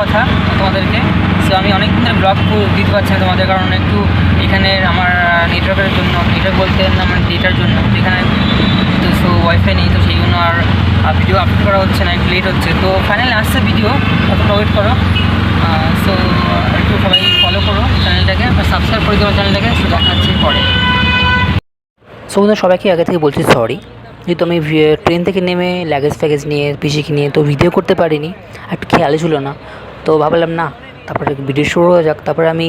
কথা তোমাদেরকে। সো আমি অনেক ধরে ব্লগ দিতে পারছি না তোমাদের কারণ একটু এখানে আমার নেটওয়ার্কের জন্য নেটওয়ার্ক বলতে আমার ডেটার জন্য। এখানে তো সো ওয়াইফাই নেই, তো সেই জন্য আর ভিডিও আপলোড করা হচ্ছে না, একটু লেট হচ্ছে। তো ফাইনালি আসছে ভিডিও ততটা ওয়েট করো। সো একটু সবাই ফলো করো চ্যানেলটাকে সাবস্ক্রাইব করে দেবো চ্যানেলটাকে সো দেখা হচ্ছে পরে। সো বন্ধুরা সবাইকে আগে থেকে বলছি সরি যেহেতু আমি ট্রেন থেকে নেমে লাগেজ ফ্যাগেজ নিয়ে পিসিকে নিয়ে তো ভিডিও করতে পারিনি একটু খেয়ালই ছিল না। তো ভাবলাম না, তারপরে ভিডিও শুরু হয়ে যাক। তারপরে আমি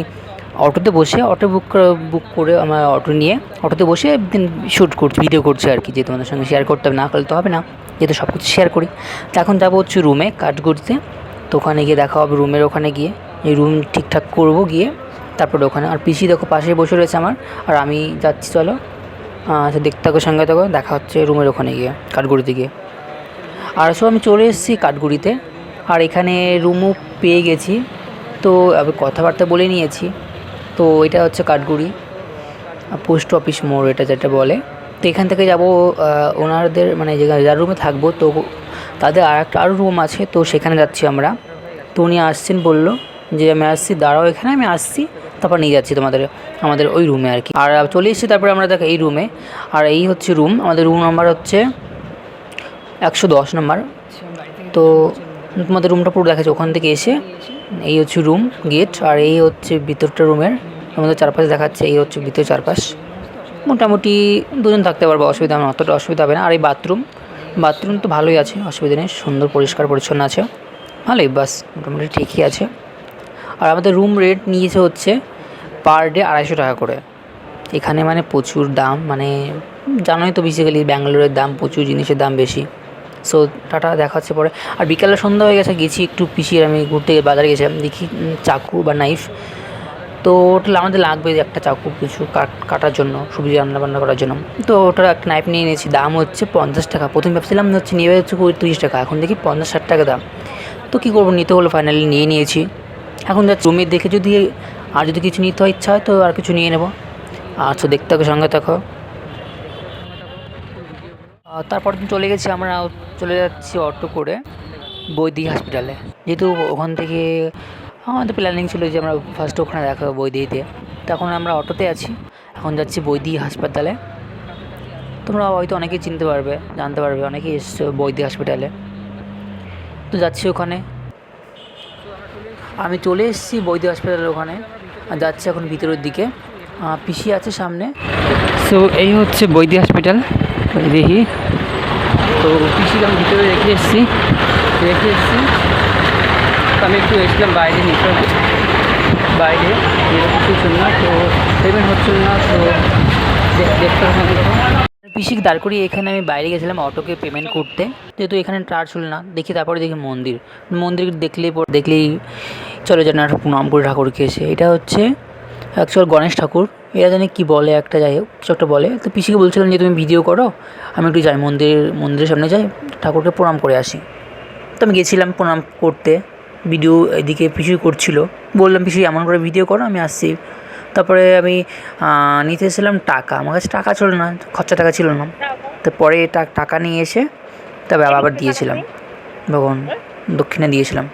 অটোতে বসে, অটো বুক বুক করে আমার অটো নিয়ে অটোতে বসে একদিন শ্যুট করছি ভিডিও করছি আর কি, যে তোমাদের সঙ্গে শেয়ার করতে হবে, না করলে তো হবে না, যেহেতু সব কিছু শেয়ার করি। তো এখন যাব হচ্ছে রুমে কাজ করতে তো ওখানে গিয়ে দেখা হবে রুমের ওখানে গিয়ে, এই রুম ঠিকঠাক করব গিয়ে, তারপরে ওখানে। আর পিসি দেখো পাশেই বসে রয়েছে আমার, আর আমি যাচ্ছি, চলো। আচ্ছা দেখতে থাকো, সঙ্গে থাকো, দেখা হচ্ছে রুমের ওখানে গিয়ে কাঠগুড়িতে গিয়ে। আর সব আমি চলে এসেছি কাঠগুড়িতে আর এখানে রুমও পেয়ে গেছি। তো কথাবার্তা বলে নিয়েছি। তো এটা হচ্ছে কাঠগুড়ি পোস্ট অফিস মোড় এটা যেটা বলে। তো এখান থেকে যাব ওনাদের মানে যার রুমে থাকব, তো তাদের আর একটা আরও রুম আছে, তো সেখানে যাচ্ছি আমরা। তো উনি আসছেন বলল যে, আমি আসছি, দাঁড়াও এখানে, আমি আসছি, তারপর নিয়ে যাচ্ছি তোমাদের, আমাদের ওই রুমে আর কি। আর চলে এসেছি তারপরে আমরা দেখো, এই রুমে আর এই হচ্ছে রুম আমাদের রুম নাম্বার হচ্ছে একশো দশ নম্বর তো তোমাদের রুমটা পুরো দেখাচ্ছে। ওখান থেকে এসে এই হচ্ছে রুম গেট আর এই হচ্ছে ভিতরটা রুমের আমাদের চারপাশে দেখাচ্ছে, এই হচ্ছে ভিতর চারপাশ। মোটামুটি দুজন থাকতে পারব, অসুবিধা না, অতটা অসুবিধা হবে না। আর এই বাথরুম বাথরুম তো ভালোই আছে, অসুবিধা নেই, সুন্দর, পরিষ্কার, পরিচ্ছন্ন আছে। ভালোই, বাস, মোটামুটি ঠিকই আছে। আর আমাদের রুম রেট নিয়েছে হচ্ছে পার ডে আড়াইশো টাকা করে। এখানে মানে প্রচুর দাম মানে জানোই তো বেসিক্যালি ব্যাঙ্গালোরের দাম, প্রচুর জিনিসের দাম বেশি। সো টাটা, দেখা হচ্ছে পরে। আর বিকালে সন্ধ্যা হয়ে গেছে, গেছি একটু পিছিয়ে আমি ঘুরতে বাজারে গেছিলাম, দেখি চাকু বা নাইফ। তো ওটা আমাদের লাগবে একটা চাকু, কিছু কাট, কাটার জন্য, সবজি রান্না বান্না করার জন্য। তো ওটার একটা নাইফ নিয়ে নিয়েছি, দাম হচ্ছে পঞ্চাশ টাকা। প্রথমে ভাবছিলাম হচ্ছে নিয়ে হচ্ছে তিরিশ টাকা, এখন দেখি পঞ্চাশ, ষাট টাকা দাম। তো কী করব, নিতে হলো ফাইনালি নিয়ে নিয়েছি। এখন যা জমি দেখে যদি আর যদি কিছু নিতে ইচ্ছা হয়, তো আর কিছু নিয়ে নেব। আচ্ছা দেখতে থাকো সঙ্গে থাকো। তারপর দিন চলে গেছি আমরা, চলে যাচ্ছি অটো করে বৈদিক হসপিটালে। যেহেতু ওখান থেকে আমাদের প্ল্যানিং ছিল যে আমরা ফার্স্ট ওখানে দেখা বৈদিতে। তখন আমরা অটোতে আছি, এখন যাচ্ছি বৈদিক হাসপাতালে। তোমরা হয়তো অনেকেই চিনতে পারবে, জানতে পারবে, অনেকেই এসছো বৈদিক হসপিটালে তো যাচ্ছি ওখানে। আমি চলে এসেছি বৈদ্য হসপিটালের ওখানে যাচ্ছি এখন ভিতরের দিকে। পিসি আছে সামনে। সো এই হচ্ছে বৈদ্য হসপিটাল দেখি তো আমি ভিতরে রেখে এসেছি। রেখে এসেছি। আমি একটু এসেছিলাম বাইরে নিতে বাইরে কিছু না। তো পেমেন্ট হচ্ছিল না, তো দেখতে হবে পিসিকে দাঁড় করিয়ে এখানে আমি বাইরে গেছিলাম অটোকে পেমেন্ট করতে। যেহেতু এখানে টার্চ হলো না, দেখি তারপরে দেখি মন্দির। মন্দির দেখলেই পর, দেখলেই চলে যেন প্রণাম করে ঠাকুরকে এসে। এটা হচ্ছে অ্যাকচুয়াল গণেশ ঠাকুর। এরা জানি কী বলে একটা, যাই হোক, কিছু একটা বলে। তো পিসিকে বলছিলাম যে, তুমি ভিডিও করো, আমি একটু যাই, মন্দির, মন্দিরের সামনে যাই, ঠাকুরকে প্রণাম করে আসি। তো আমি গেছিলাম প্রণাম করতে ভিডিও এদিকে পিছু করছিল। বললাম, পিসি, এমন করে ভিডিও করো, আমি আসছি। তারপরে আমি নিতে এসেছিলাম টাকা। আমার কাছে টাকা ছিল না, খরচা টাকা ছিল না। তো পরে টাকা নিয়ে এসে তবে আবার দিয়েছিলাম। ভগবান দক্ষিণে দিয়েছিলাম।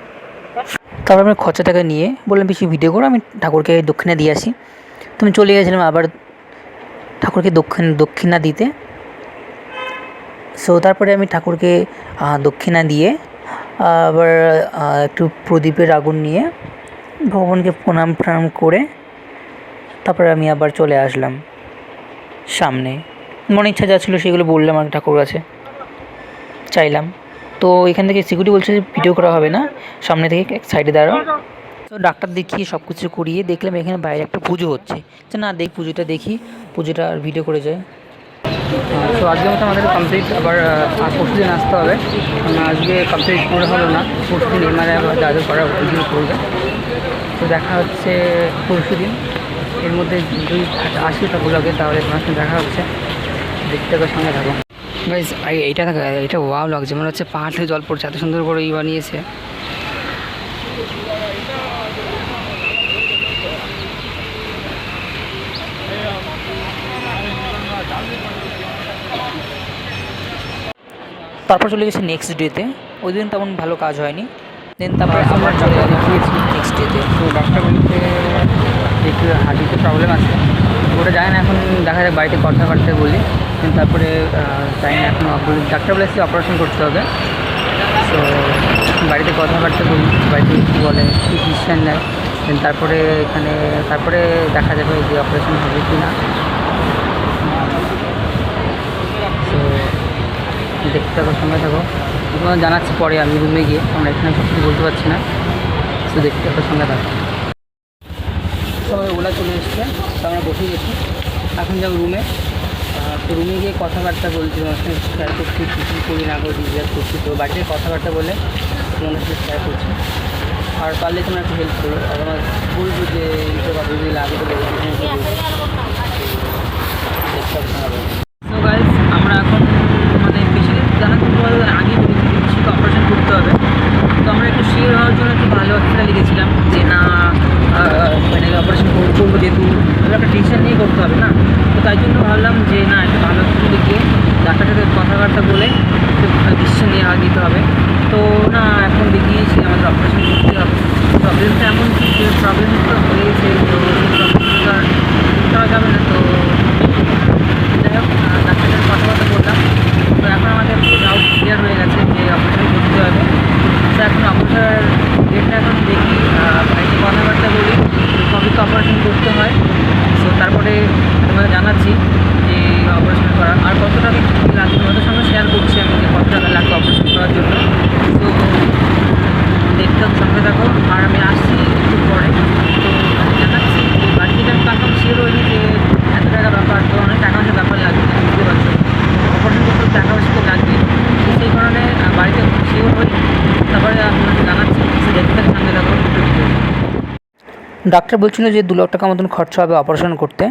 তারপর আমি খরচা টাকা নিয়ে বললাম, পিসি ভিডিও করো, আমি ঠাকুরকে দক্ষিণে দিয়ে আসি। তো আমি চলে গেছিলাম আবার ঠাকুরকে দক্ষিণ, দক্ষিণা দিতে। সো তারপরে আমি ঠাকুরকে দক্ষিণা দিয়ে, আবার একটু প্রদীপের আগুন নিয়ে ভগবানকে প্রণাম প্রণাম করে তারপরে আমি আবার চলে আসলাম সামনে। মনে ইচ্ছা যা ছিল সেগুলো বললাম আর ঠাকুর কাছে। চাইলাম। তো এখান থেকে সিকিউরিটি বলছে যে ভিডিও করা হবে না। সামনে থেকে এক সাইডে দাঁড়াও। তো ডাক্তার দেখিয়ে সব কিছু করিয়ে দেখলাম এখানে বাইরে একটা পুজো হচ্ছে। তো না, দেখ, পুজোটা দেখি, পুজোটা আর ভিডিও করে যায় তো আজকে মতো আমাদের কমপ্লিট আবার পরশু দিন আসতে হবে। আজকে কমপ্লিট করে হলো না, পরশু দিন এমআরআই আবার যা যা করা ওইগুলো করবে। তো দেখা হচ্ছে পরশু দিন। এর মধ্যে দুই আসি তা ব্লগে তাহলে তোমার সঙ্গে দেখা হচ্ছে। দেখতে হবে, সঙ্গে থাকো। গাইজ এইটা এটা ওয়াও লাগছে। মনে হচ্ছে পাহাড় থেকে জল পড়ছে, এত সুন্দর করে ই বানিয়েছে। তারপর চলে গেছি নেক্সট ডেতে ওই দিন তেমন ভালো কাজ হয়নি। দেন তারপরে আমরা চলে গেলাম নেক্সট ডেতে তো। ডাক্তার বলতে একটু হাঁটিতে প্রবলেম আছে। ওটা যায় না এখন, দেখা যায় বাড়িতে কথাবার্তা বলি। তারপরে যাই না এখন ডাক্তার বলেছে অপারেশন করতে হবে। তো বাড়িতে কথাবার্তা বলি, বাড়িতে কী বলে, কী ডিসিশান নেয়। দেন তারপরে এখানে তারপরে দেখা যাবে যে অপারেশন হবে কি না দেখতে থাকো, সঙ্গে থাকো। তোমার জানাচ্ছি পরে আমি রুমে গিয়ে আমরা এখানে সব কিছু বলতে পারছি না। তো দেখতে থাকো, সঙ্গে থাকো। সবাই ওলা চলে এসছে আমরা বসে গেছি এখন যাব রুমে তো রুমে গিয়ে কথাবার্তা বলছি, তোমার সঙ্গে শেয়ার করছি, কী কী করি না করি জিজ্ঞাসা করছি। তো বাড়িতে কথাবার্তা বলে তোমাদের সাথে শেয়ার করছি। আর পারলে তোমরা একটু হেল্প করো। আর আমার বলব যে এইসব কথা যদি লাগে তো আমরা এখন তোমাদের আগে বলেছি অপারেশন করতে হবে, তো আমরা একটু শিওর হওয়ার জন্য একটু ভালো হসপিটালে গেছিলাম যে, না মানে অপারেশন করব যেহেতু একটা ডিসিশন নিয়ে করতে হবে না। তো তাই জন্য ভাবলাম যে, না, একটা ভালো হসপিটালে গিয়ে ডাক্তার সাথে কথাবার্তা বলে ডিসিশন আর নিতে হবে। তো না, এখন দেখিয়েছি আমাদের অপারেশন করতে হবে। প্রবলেমটা এমন কি প্রবলেম তো হয়েছে, তো করা যাবে না। তো যাই হোক আহ, ডাক্তারের সাথে কথাবার্তা বললাম তো এখন আমাদের ডাউট ক্লিয়ার হয়ে গেছে যে অপারেশন করতে হবে। তো এখন অপারেশনের ডেটটা এখন দেখি। বাড়িতে কথাবার্তা বলি সবই তো অপারেশন করতে হয়। তো তারপরে তোমাকে জানাচ্ছি যে অপারেশন করা। আর কত টাকা কী লাগবে ওদের সঙ্গে শেয়ার করছি আমি যে কত টাকা লাগবে অপারেশন করার জন্য তো দেখতে থাকো, সঙ্গে থাকো আর আমি আসছি একটু পরে তো আমি জানাচ্ছি যে বাড়ি থেকে আমি কনফার্ম শিওর হইনি যে এত টাকা ব্যাপার তো অনেক টাকা পয়সা ব্যাপার লাগবে বুঝতে পারছ অপারেশন করতে হলে টাকা পয়সা তো লাগবে তো সেই কারণে আহ, বাড়িতে শিওর হই তারপরে আপনাকে জানাচ্ছি সে দেখতে থাকো, সঙ্গে থাকো একটু video। ডাক্তার বলছিল যে দু লাখ টাকা মতন খরচা হবে অপারেশন করতে।